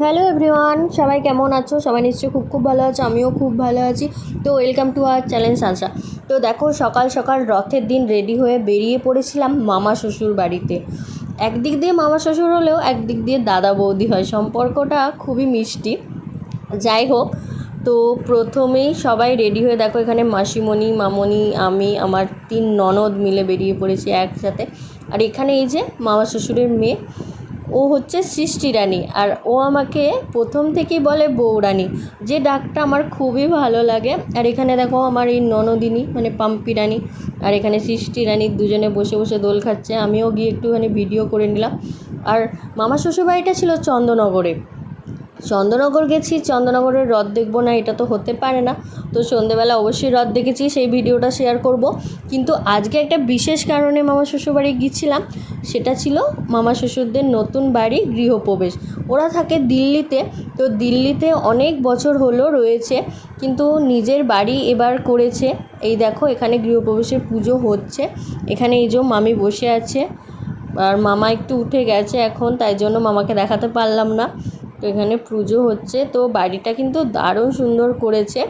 Hello everyone সবাই কেমন আছো? সবাই নিশ্চয়ই খুব খুব ভালো আছো, আমিও খুব ভালো আছি। তো ওয়েলকাম টু আওয়ার চ্যালেঞ্জ সানসা তো দেখো, সকাল সকাল রথের দিন রেডি হয়ে বেরিয়ে পড়েছিলাম মামা শ্বশুর বাড়িতে। একদিক দিয়ে মামা শ্বশুর হলেও একদিক দিয়ে দাদা বৌদি হয়। সম্পর্কটা খুবই মিষ্টি। যাই হোক, তো প্রথমেই সবাই রেডি হয়ে দেখো, এখানে মাসিমণি, মামনি, আমি, আমার তিন ননদ মিলে বেরিয়ে পড়েছি একসাথে। আর এখানে এই যে মামা শ্বশুরের মেয়ে ও হচ্ছে সৃষ্টি রানী আর ও আমাকে প্রথম থেকেই বলে বৌরানী যে ডাকটা আমার খুবই ভালো লাগে। আর এখানে দেখো আমার এই ননদিনী মানে পাম্পি রানী আর এখানে সৃষ্টি রানী দুজনে বসে বসে দোল খাচ্ছে। আমিও গিয়ে একটুখানি ভিডিও করে নিলাম। আর মামা শ্বশুরবাড়িটা ছিল চন্দননগরে চন্দননগর গেছি, চন্দননগরের হ্রদ দেখব না, এটা তো হতে পারে না। তো সন্ধেবেলা অবশ্যই হ্রদ দেখেছি, সেই ভিডিওটা শেয়ার করব। কিন্তু আজকে একটা বিশেষ কারণে মামা শ্বশুরবাড়ি গিয়েছিলাম, সেটা ছিল মামা শ্বশুরদের নতুন বাড়ি গৃহপ্রবেশ। ওরা থাকে দিল্লিতে, তো দিল্লিতে অনেক বছর হলো রয়েছে, কিন্তু নিজের বাড়ি এবার করেছে। এই দেখো, এখানে গৃহপ্রবেশের পুজো হচ্ছে। এখানে এই যে মামি বসে আছে, আর মামা একটু উঠে গেছে এখন, তাই জন্য মামাকে দেখাতে পারলাম না। তো এখানে পুজো হচ্ছে। তো বাড়িটা কিন্তু দারুণ সুন্দর করেছে।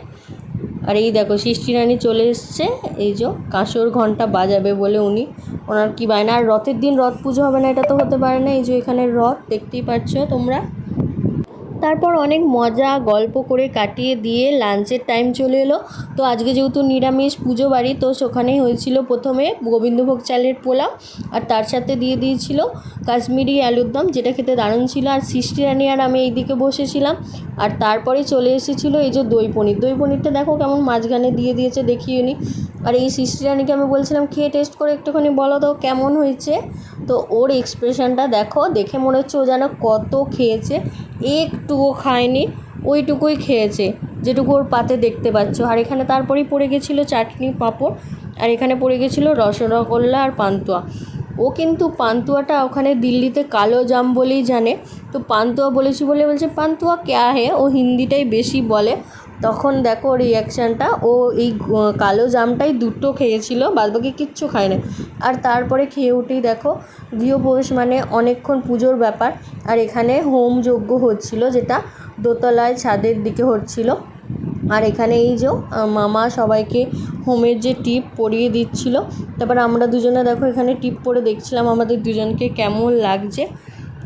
আর এই দেখো, সৃষ্টি রানী চলে এসছে। এই যে কাঁসর ঘণ্টা বাজাবে বলে উনি। ওনার কি বায় না আর রথের দিন রথ পুজো হবে না, এটা তো হতে পারে না। এই যে এখানে রথ, দেখতেই পাচ্ছ তোমরা। তারপর অনেক মজা, গল্প করে কাটিয়ে দিয়ে লাঞ্চের টাইম চলে এলো। তো আজকে যেহেতু নিরামিষ পুজো বাড়ি, তো সেখানেই হয়েছিল প্রথমে গোবিন্দভোগ চালের পোলাও আর তার সাথে দিয়ে দিয়েছিল কাশ্মীরি আলুর দম, যেটা খেতে দারুণ ছিল। আর সৃষ্টি রানী আর আমি এইদিকে বসেছিলাম আর তারপরে চলে এসেছিল এই যে দই পনির। দই পনিরটা দেখো কেমন মাঝখানে দিয়ে দিয়েছে, দেখিয়ে নি। আর এই সৃষ্টি রানীকে আমি বলছিলাম, খেয়ে টেস্ট করে একটুখানি বলো তো, কেমন হয়েছে? তো ওর এক্সপ্রেশনটা দেখো, দেখে মনে হচ্ছে ও যেন কত খেয়েছে। একটুও খায়নি, ওইটুকুই খেয়েছে, যেটুকু ওর পাতে দেখতে পাচ্ছ। আর এখানে তারপরেই পড়ে গেছিল চাটনি পাঁপড়, আর এখানে পড়ে গেছিল রসগোল্লা আর পান্তুয়া। ও কিন্তু পান্তুয়াটা ওখানে দিল্লিতে কালো জাম বলেই জানে। তো পান্তুয়া বলেছি বলে বলছে, পান্তুয়া ক্যা হে? ও হিন্দিটাই বেশি বলে। তখন দেখো রিয়াকশানটা ও এই কালো জামটাই দুটো খেয়েছিল, বাদবাকি কিচ্ছু খায় না আর তারপরে খেয়ে উঠেই দেখো গৃহপ্রবেশ মানে অনেকক্ষণ পুজোর ব্যাপার, আর এখানে হোম যজ্ঞ হচ্ছিল, যেটা দোতলায় ছাদের দিকে হচ্ছিল। আর এখানে এই যে মামা সবাইকে হোমের যে টিপ পরিয়ে দিচ্ছিল, তারপর আমরা দুজনে দেখো এখানে টিপ পরে দেখছিলাম, আমাদের দুজনকে কেমন লাগছে।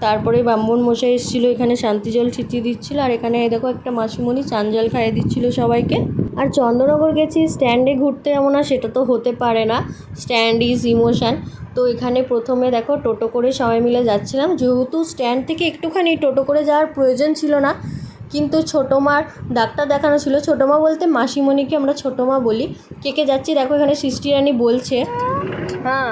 তারপরে ব্রাহ্মণ মশাই এসেছিল, এখানে শান্তি জল ছিটিয়ে দিচ্ছিল, আর এখানে দেখো একটা মাসিমণি চান জল খাইয়ে দিচ্ছিল সবাইকে। আর চন্দ্রনগর গেছি, স্ট্যান্ডে ঘুরতে যাব না সেটা তো হতে পারে না। Stand is emotion. তো এখানে প্রথমে দেখো টোটো করে সবাই মিলে যাচ্ছিলাম। যেহেতু স্ট্যান্ড থেকে একটুখানি টোটো করে যাওয়ার প্রয়োজন ছিল না, কিন্তু ছোটো মার ডাক্তার দেখানো ছিল। ছোটো মা বলতে মাসিমণিকে আমরা ছোটো মা বলি। কে কে যাচ্ছি দেখো এখানে সৃষ্টি রানী বলছে। হ্যাঁ।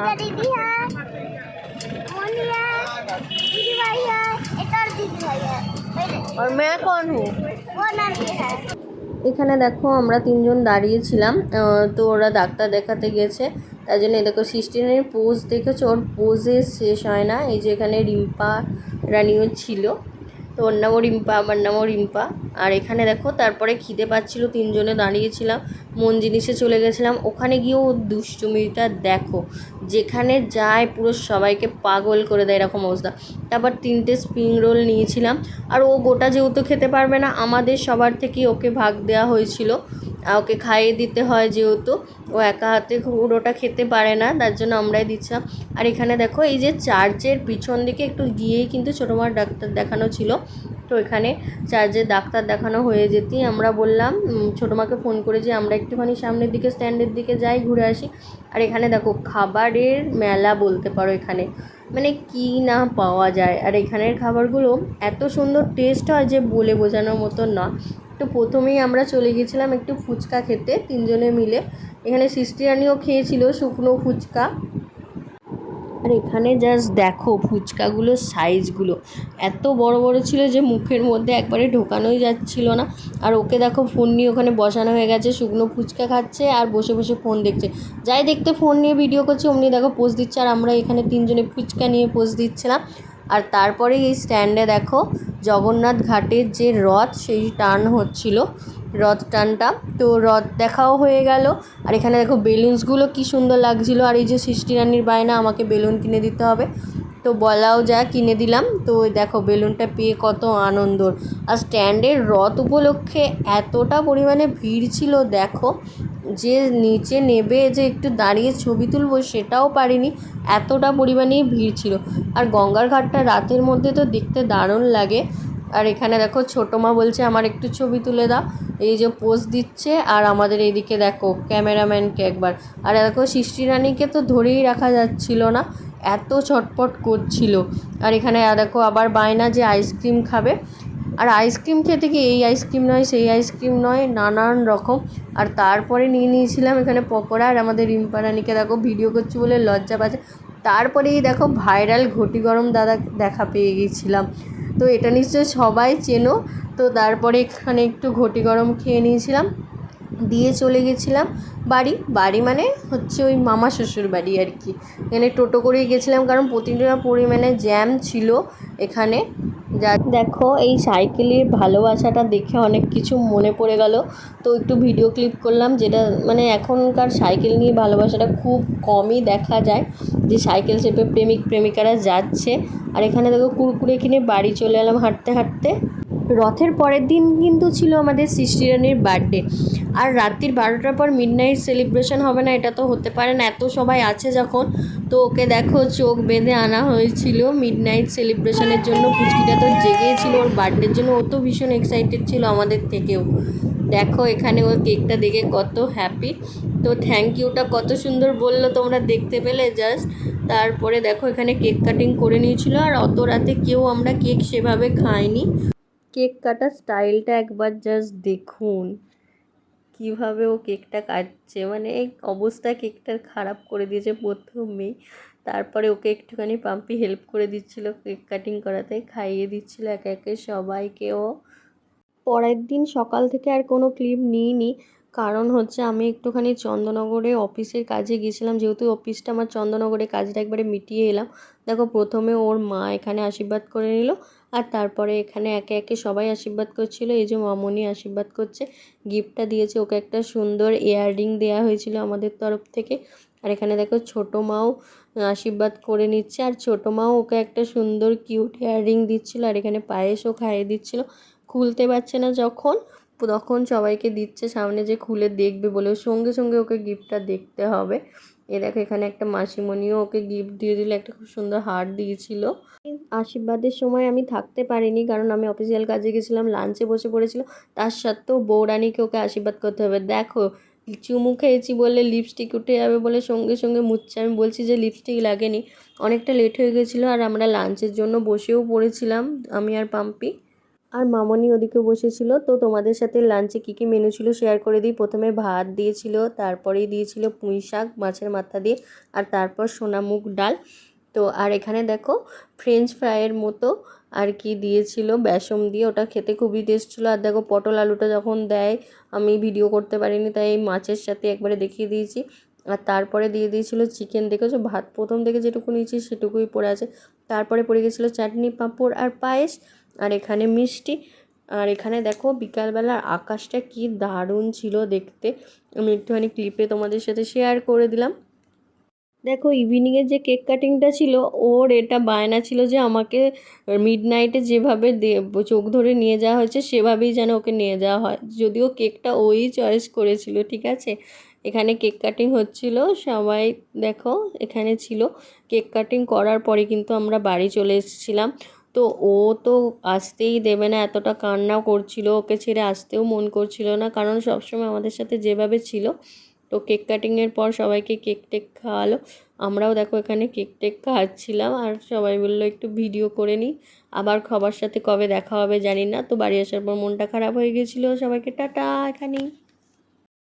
আর মে হু? এখানে দেখো আমরা তিনজন দাঁড়িয়েছিলাম তো ওরা ডাক্তার দেখাতে গেছে। তার জন্য দেখো সিস্টিনের পোজ দেখেছ? ওর পোজে শেষ হয় না। এই যে এখানে রিম্পা রানিও ছিল। তো ওর নামও রিম্পা, আমার নামও রিম্পা। আর এখানে দেখো তারপরে খিদে পাচ্ছিল, তিনজনে দাঁড়িয়েছিলাম। মন জিনিসে চলে গেছিলাম। ওখানে গিয়েও ওর দুষ্টুমিটা দেখো। যেখানে যায় পুরো সবাইকে পাগল করে দেয় এরকম অবস্থা। তারপর তিনটে স্প্রিং রোল নিয়েছিলাম। আর ও গোটা যেহেতু খেতে পারবে না, আমাদের সবার থেকেই ওকে ভাগ দেওয়া হয়েছিল। ওকে খাইয়ে দিতে হয় যেহেতু। ও একা হাতে পুরোটা খেতে পারে না, তার জন্য আমরাই দিচ্ছিলাম। আর এখানে দেখো, এই যে চার্চের পিছন দিকে একটু গিয়েই কিন্তু ছোটো মার ডাক্তার দেখানো ছিল। তো এখানে চার্চের ডাক্তার দেখানো হয়ে যেতেই আমরা বললাম ছোটো মাকে ফোন করে যে আমরা একটুখানি সামনের দিকে, স্ট্যান্ডের দিকে যাই, ঘুরে আসি। আর এখানে দেখো, খাবারের মেলা বলতে পারো এখানে। মানে কি না পাওয়া যায়। আর এখানের খাবারগুলো এত সুন্দর টেস্ট হয় যে বলে বোঝানোর মতো না। তো প্রথমেই আমরা চলে গেছিলাম একটু ফুচকা খেতে, তিনজনে মিলে। এখানে সিস্টিরানিও রানীও খেয়েছিল শুকনো ফুচকা। আর এখানে জাস্ট দেখো ফুচকাগুলোর সাইজগুলো এত বড় বড় ছিল যে মুখের মধ্যে একবারে ঢোকানোই যাচ্ছিল না। আর ওকে দেখো ফোন নিয়ে ওখানে বসানো হয়ে গেছে, শুকনো ফুচকা খাচ্ছে আর বসে বসে ফোন দেখছে। যাই দেখতে ফোন নিয়ে ভিডিও করছে, অমনি দেখো পোজ দিচ্ছে আর আমরা এখানে তিনজনে ফুচকা নিয়ে পোজ দিচ্ছিলাম। আর তারপরে এই স্ট্যান্ডে দেখো জগন্নাথ ঘাটের যে রথ, সেই টার্ন হচ্ছিল। রথ টানটা। তো রথ দেখাও হয়ে গেল। আর এখানে দেখো বেলুনসগুলো কি সুন্দর লাগছিল। আর এই যে সৃষ্টি রানীর বায়না, আমাকে বেলুন কিনে দিতে হবে। তো বলাও যা, কিনে দিলাম। তো দেখো বেলুনটা পেয়ে কত আনন্দর আর স্ট্যান্ডের রথ উপলক্ষে এতটা পরিমাণে ভিড় ছিল, দেখো। যে নিচে নেবে, যে একটু দাঁড়িয়ে ছবি তুলবো, সেটাও পারিনি। এতটা পরিমাণেই ভিড় ছিল। আর গঙ্গার ঘাটটা রাতের মধ্যে তো দেখতে দারুণ লাগে। আর এখানে দেখো ছোটো মা বলছে, আমার একটু ছবি তুলে দাও। এই যে পোজ দিচ্ছে আর আমাদের এইদিকে দেখো ক্যামেরাম্যানকে একবার। আর দেখো সৃষ্টি রানীকে তো ধরেই রাখা যাচ্ছিল না, এত ছটপট করছিল। আর এখানে দেখো আবার বায়না যে আইসক্রিম খাবে। আর আইসক্রিম খেতে কি এই আইসক্রিম নয়, সেই আইসক্রিম নয়, নানান রকম। আর তারপরে নিয়ে নিয়েছিলাম এখানে পকোড়া। আর আমাদের রিম্পা রানীকে দেখো ভিডিও করছি বলে লজ্জা পাচ্ছে। তারপরেই দেখো ভাইরাল ঘটি গরম দাদা দেখা পেয়ে গেছিলাম। তো এটা নিশ্চয়ই সবাই চেনো। তো তারপরে এখানে একটু ঘটি গরম খেয়ে নিয়েছিলাম, দিয়ে চলে গেছিলাম বাড়ি। বাড়ি মানে হচ্ছে ওই মামা শ্বশুর বাড়ি আর কি। এখানে টোটো করেই গেছিলাম, কারণ প্রতিটা পরিমাণে জ্যাম ছিল এখানে। যা দেখো, এই সাইকেলের ভালোবাসাটা দেখে অনেক কিছু মনে পড়ে গেল। তো একটু ভিডিও ক্লিপ করলাম যেটা মানে এখনকার সাইকেল নিয়ে ভালোবাসাটা খুব কমই দেখা যায়। যে সাইকেল চেপে প্রেমিক প্রেমিকারা যাচ্ছে। আর এখানে দেখো কুরকুরে কিনে বাড়ি চলে এলাম হাঁটতে হাঁটতে। রথের পরের দিন কিন্তু ছিল আমাদের সৃষ্টি রানীর বার্থডে আর রাত্রির বারোটার পর মিড নাইট সেলিব্রেশন হবে না, এটা তো হতে পারে না। এত সবাই আছে যখন, তো ওকে দেখো চোখ বেঁধে আনা হয়েছিল মিড নাইট সেলিব্রেশনের জন্য। পুচকিটা তো জেগেছিল ওর বার্থডের জন্য। ও তো ভীষণ এক্সাইটেড ছিল আমাদের থেকেও। দেখো এখানে ওর কেকটা দেখে কত হ্যাপি তো থ্যাংক ইউটা কত সুন্দর বলল তোমরা দেখতে পেলে জাস্ট তারপরে দেখো এখানে কেক কাটিং করে নিয়েছিল। আর অত রাতে কেউ আমরা কেক সেভাবে খাইনি। কেক কাটার স্টাইলটা একবার জাস্ট দেখুন। কীভাবে ও কেকটা কাটছে মানে অবস্থা কেকটার খারাপ করে দিয়েছে প্রথমেই। তারপরে ওকে একটুখানি পাম্পি হেল্প করে দিচ্ছিল কেক কাটিং করাতে, খাইয়ে দিচ্ছিল একে একে সবাইকে ও। পরের দিন সকাল থেকে আর কোনো ক্লিপ নিইনি, কারণ হচ্ছে আমি একটুখানি চন্দননগরে অফিসের কাজে গিয়েছিলাম। যেহেতু অফিসটা আমার চন্দননগরে কাজটা একবারে মিটিয়ে এলাম, দেখো প্রথমে ওর মা এখানে আশীর্বাদ করে নিল আর তারপরে এখানে একে একে সবাই আশীর্বাদ করছিল। এই যে মামনি আশীর্বাদ করছে, গিফটটা দিয়েছে। ওকে একটা সুন্দর ইয়াররিং দেওয়া হয়েছিল আমাদের তরফ থেকে। আর এখানে দেখো, ছোটো মাও আশীর্বাদ করে নিচ্ছে। আর ছোটো মাও ওকে একটা সুন্দর কিউট ইয়াররিং দিচ্ছিল। আর এখানে পায়েসও খাইয়ে দিচ্ছিল। খুলতে পারছে না যখন, তখন সবাইকে দিচ্ছে। সামনে যে খুলে দেখবে বলে সঙ্গে সঙ্গে ওকে গিফটটা দেখতে হবে। এ দেখো, এখানে একটা মাসিমণিও ওকে গিফট দিয়ে দিল, একটা খুব সুন্দর হার দিয়েছিল। আশীর্বাদের সময় আমি থাকতে পারিনি কারণ আমি অফিসিয়াল কাজে গেছিলাম লাঞ্চে বসে পড়েছিল। তার সত্ত্বেও বৌরানীকে ওকে আশীর্বাদ করতে হবে। দেখো, চুমু খেয়েছি বলে লিপস্টিক উঠে যাবে বলে সঙ্গে সঙ্গে মুচ্ছে। আমি বলছি যে লিপস্টিক লাগেনি। অনেকটা লেট হয়ে গেছিল আর আমরা লাঞ্চের জন্য বসেও পড়েছিলাম, আমি আর পাম্পি। আর মামনি ওদিকে বসেছিল, তো তোমাদের সাথে লাঞ্চে কী কী মেনু ছিল শেয়ার করে দিই। প্রথমে ভাত দিয়েছিল, তারপরেই দিয়েছিল পুঁই শাক, মাছের মাথা দিয়ে, আর তারপর সোনামুগ ডাল। তো আর এখানে দেখো ফ্রেঞ্চ ফ্রাইয়ের মতো আর কি দিয়েছিল বেসম দিয়ে। ওটা খেতে খুবই টেস্ট ছিল। আর দেখো, পটল আলুটা যখন দেয়, আমি ভিডিও করতে পারিনি, তাই মাছের সাথে একবারে দেখিয়ে দিয়েছি। আর তারপরে দিয়ে দিয়েছিল চিকেন দেখেছ? ভাত প্রথম থেকে যেটুকু নিয়েছি, সেটুকুই পড়ে আছে। তারপরে পড়ে গেছিল চাটনি পাঁপড় আর পায়েস। আর এখানে মিষ্টি। আর এখানে দেখো বিকালবেলার আকাশটা কি দারুণ ছিল দেখতে। আমি একটুখানি ক্লিপে তোমাদের সাথে শেয়ার করে দিলাম। দেখো ইভিনিংয়ের যে কেক কাটিংটা ছিল, ওর এটা বায়না ছিল যে আমাকে মিড নাইটে যেভাবে চোখ ধরে নিয়ে যাওয়া হয়েছে, সেভাবেই যেন ওকে নিয়ে যাওয়া হয়। যদিও কেকটা ওই চয়েস করেছিল, ঠিক আছে? এখানে কেক কাটিং হচ্ছিল, সবাই দেখো এখানে ছিল। কেক কাটিং করার পরে কিন্তু আমরা বাড়ি চলে এসেছিলাম। তো ও তো আসতেই দেবে না। এতটা কান্না করছিল, ওকে ছেড়ে আসতেও মন করছিল না। কারণ সবসময় আমাদের সাথে যেভাবে ছিল, তো কেক কাটিংয়ের পর সবাইকে কেক টেক খাওয়ালো। আমরাও দেখো এখানে কেক টেক খাওয়াচ্ছিলাম আর সবাই বলল একটু ভিডিও করে নিই। আবার সবার সাথে কবে দেখা হবে জানি না। তো বাড়ি আসার পর মনটা খারাপ হয়ে গেছিল। সবাইকে টাটা এখানেই।